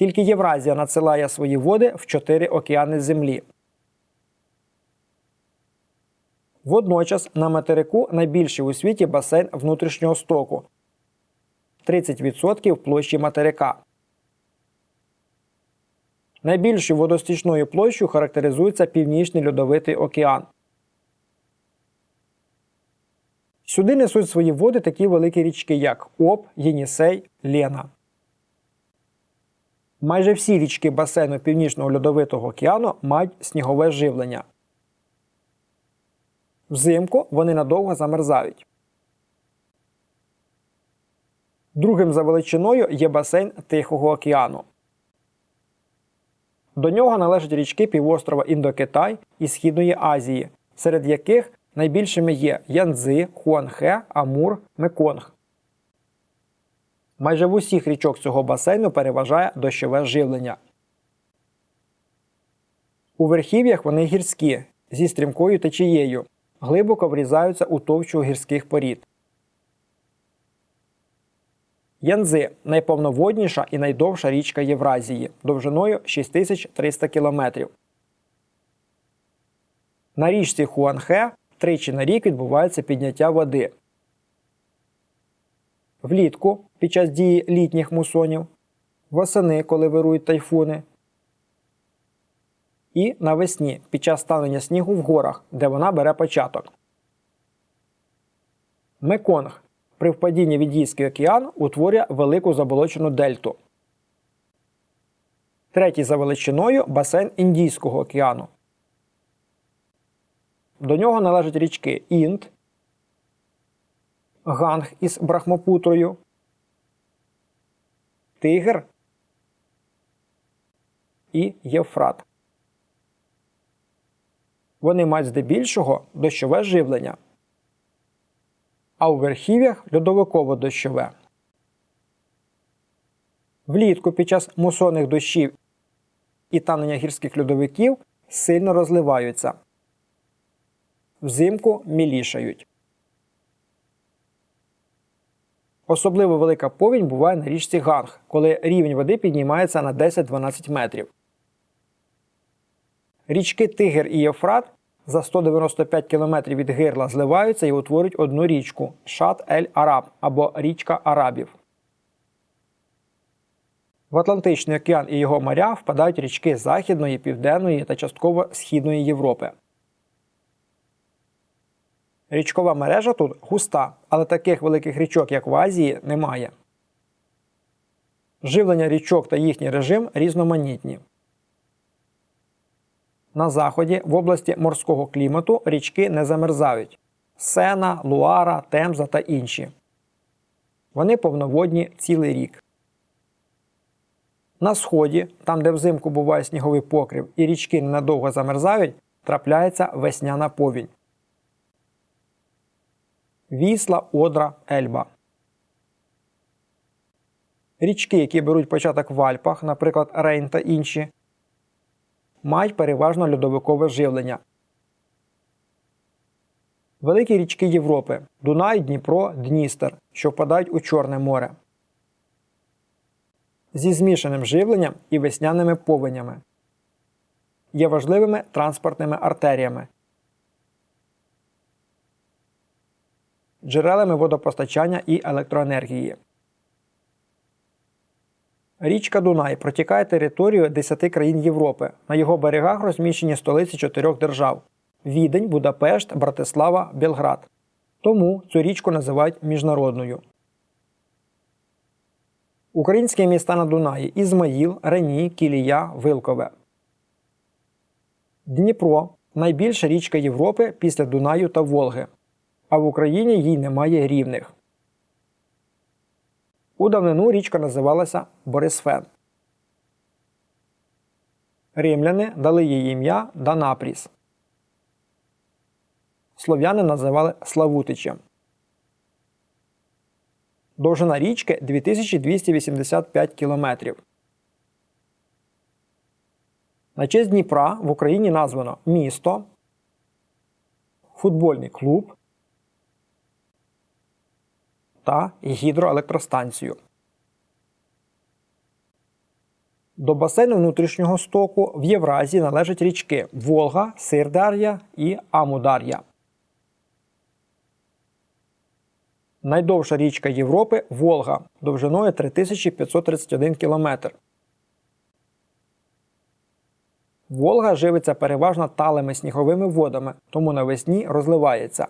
Тільки Євразія надсилає свої води в чотири океани Землі. Водночас на материку найбільший у світі басейн внутрішнього стоку 30% площі материка. Найбільшою водостічною площею характеризується Північний Льодовитий океан. Сюди несуть свої води такі великі річки, як Об, Єнісей, Лена. Майже всі річки басейну Північного Льодовитого океану мають снігове живлення. Взимку вони надовго замерзають. Другим за величиною є басейн Тихого океану. До нього належать річки півострова Індокитай і Східної Азії, серед яких найбільшими є Янцзи, Хуанхе, Амур, Меконг. Майже в усіх річок цього басейну переважає дощове живлення. У верхів'ях вони гірські зі стрімкою течією, глибоко врізаються у товщу гірських порід. Янзи найповноводніша і найдовша річка Євразії довжиною 6300 км. На річці Хуанхе тричі на рік відбувається підняття води. Влітку під час дії літніх мусонів, восени, коли вирують тайфуни, і навесні під час станення снігу в горах, де вона бере початок. Меконг при впадінні в Індійський океан утворює велику заболочену дельту. Третій за величиною басейн Індійського океану. До нього належать річки Інд, Ганг із Брахмопутрою, Тигр і Євфрат. Вони мають здебільшого дощове живлення, а у верхів'ях льодовиково-дощове. Влітку під час мусонних дощів і танення гірських льодовиків сильно розливаються. Взимку мілішають. Особливо велика повінь буває на річці Ганг, коли рівень води піднімається на 10-12 метрів. Річки Тигр і Єфрат за 195 км від гирла зливаються і утворюють одну річку Шат Ель Араб або річка Арабів. В Атлантичний океан і його моря впадають річки Західної, Південної та частково Східної Європи. Річкова мережа тут густа, але таких великих річок, як в Азії, немає. Живлення річок та їхній режим різноманітні. На заході в області морського клімату річки не замерзають Сена, Луара, Темза та інші. Вони повноводні цілий рік. На сході, там де взимку буває сніговий покрив і річки ненадовго замерзають, трапляється весняна повінь. Вісла, Одра, Ельба. Річки, які беруть початок в Альпах, наприклад, Рейн та інші, мають переважно льодовикове живлення. Великі річки Європи Дунай, Дніпро, Дністер, що впадають у Чорне море. Зі змішаним живленням і весняними повенями. Є важливими транспортними артеріями. Джерелами водопостачання і електроенергії. Річка Дунай протікає територію 10 країн Європи. На його берегах розміщені столиці чотирьох держав: Відень, Будапешт, Братислава, Белград. Тому цю річку називають міжнародною. Українські міста на Дунаї Ізмаїл, Рені, Кілія, Вилкове. Дніпро найбільша річка Європи після Дунаю та Волги. А в Україні їй немає рівних. У давнину річка називалася Борисфен. Римляни дали їй ім'я Данапріс. Слов'яни називали Славутичем. Довжина річки 2285 кілометрів. На честь Дніпра в Україні названо місто, футбольний клуб та гідроелектростанцію. До басейну внутрішнього стоку в Євразії належать річки Волга, Сирдар'я і Амудар'я. Найдовша річка Європи Волга довжиною 3531 км. Волга живиться переважно талими сніговими водами, тому навесні розливається.